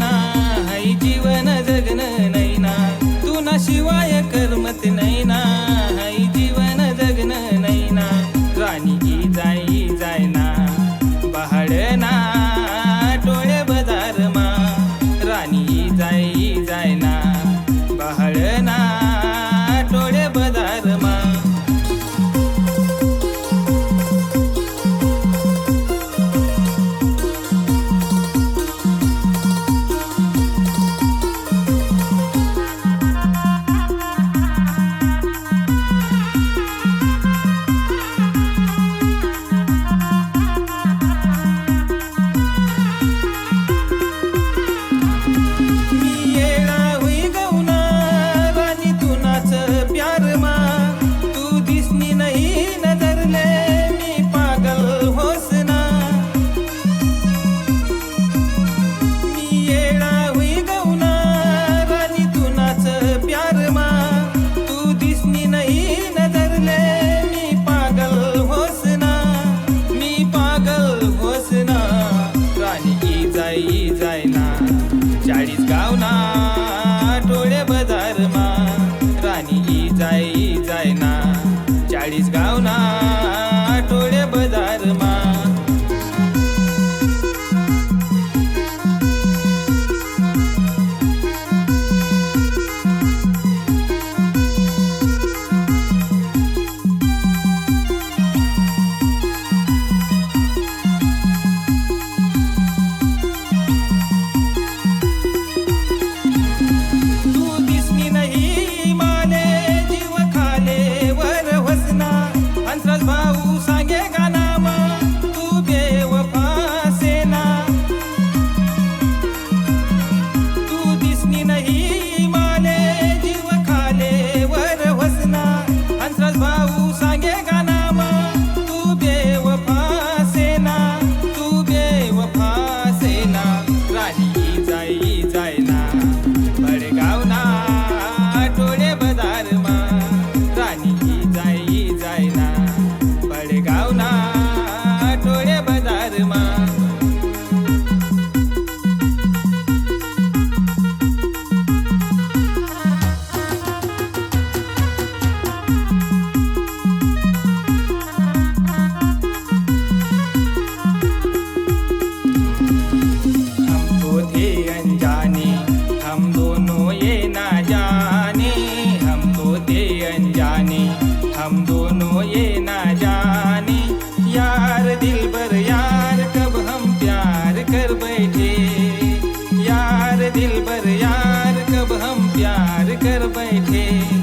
না হাই জীব गावना टोळे बजारमा राणी जाई. yeah.